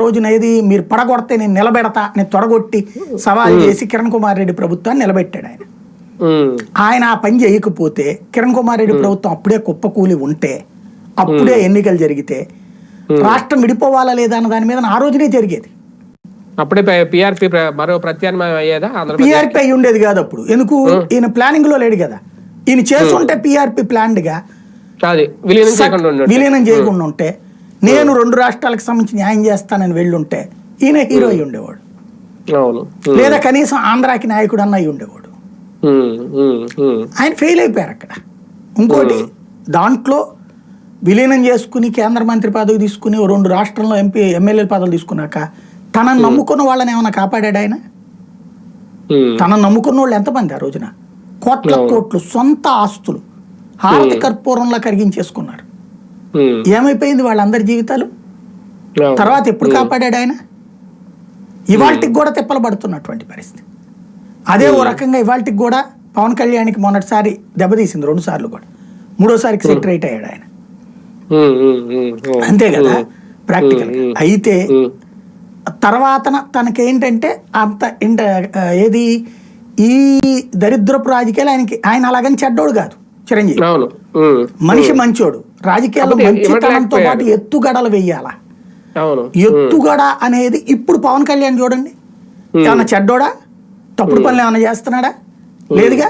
రోజున ఏది మీరు పడగొడితే నేను నిలబెడతా నేను తొడగొట్టి సవాల్ చేసి కిరణ్ కుమార్ రెడ్డి ప్రభుత్వాన్ని నిలబెట్టాడు ఆయన. ఆయన ఆ పని చేయకపోతే కిరణ్ కుమార్ రెడ్డి ప్రభుత్వం అప్పుడే కుప్పకూలి ఉంటే అప్పుడే ఎన్నికలు జరిగితే రాష్ట్రం విడిపోవాలా లేదా అన్న దాని మీద ఆ రోజునే జరిగేది. అప్పుడే పిఆర్పి మరో ప్రత్యామ్నాయం అయ్యేదా? ఆంధ్రప్రదేశ్ పిఆర్పి అయి ఉండేది కాదు అప్పుడు. ఎందుకు? ఈయన ప్లానింగ్లో లేడు కదా. ఈయన చేస్తుంటే పిఆర్పి ప్లాన్డ్గా విలీనం చేయకుండా ఉంటే నేను రెండు రాష్ట్రాలకు సంబంధించి న్యాయం చేస్తానని వెళ్ళుంటే ఈయన హీరో అయి ఉండేవాడు లేదా కనీసం ఆంధ్రాకి నాయకుడు అన్న అయి ఉండేవాడు ఆయన ఫెయిల్ అయిపోయారు అక్కడ. ఇంకోటి దాంట్లో విలీనం చేసుకుని కేంద్ర మంత్రి పదవి తీసుకుని రెండు రాష్ట్రంలో ఎంపీ ఎమ్మెల్యే పదవులు తీసుకున్నాక తనను నమ్ముకున్న వాళ్ళని ఏమైనా కాపాడాడు ఆయన? తనను నమ్ముకున్న వాళ్ళు ఎంతమంది ఆ రోజున? కోట్ల కోట్లు సొంత ఆస్తులు హారతి కర్పూరంలా కరిగించేసుకున్నారు. ఏమైపోయింది వాళ్ళందరి జీవితాలు. తర్వాత ఎప్పుడు కాపాడాడు ఆయన? ఇవాళకి కూడా తిప్పలు పడుతున్నటువంటి పరిస్థితి. అదే ఓ రకంగా ఇవాళకి కూడా పవన్ కళ్యాణ్కి మొన్నటిసారి దెబ్బతీసింది రెండు సార్లు కూడా. మూడోసారికి సెక్రటరేట్ అయ్యాడు ఆయన. అంతే కదా? ప్రాక్టికల్ అయితే ఉమ్, తర్వాత తనకేంటంటే అంత ఇంట ఏది? ఈ దరిద్రపు రాజకీయాలు ఆయనకి ఆయన అలాగని చెడ్డోడు కాదు చిరంజీవి. మనిషి మంచోడు. రాజకీయాల్లో మంచితనంతో పాటు. ఎత్తుగడలు వెయ్యాలా. ఎత్తుగడ అనేది ఇప్పుడు పవన్ కళ్యాణ్ చూడండి. ఏమన్నా చెడ్డోడా? తప్పుడు పనులు ఏమైనా చేస్తున్నాడా? లేదుగా?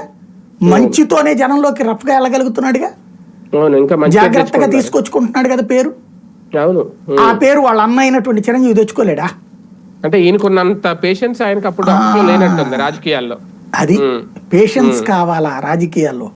మంచితోనే జనంలోకి రఫ్గా వెళ్ళగలుగుతున్నాడుగా? జాగ్రత్తగా. తీసుకొచ్చుకుంటున్నాడు కదా పేరు. ఆ పేరు వాళ్ళ అన్న అయినటువంటి చిరంజీవి తెచ్చుకోలేడా? అంటే ఈయనకున్నంత పేషెన్స్ ఆయనకు అప్పుడు లేనట్టుంది రాజకీయాల్లో. అది. పేషెన్స్ కావాలా రాజకీయాల్లో?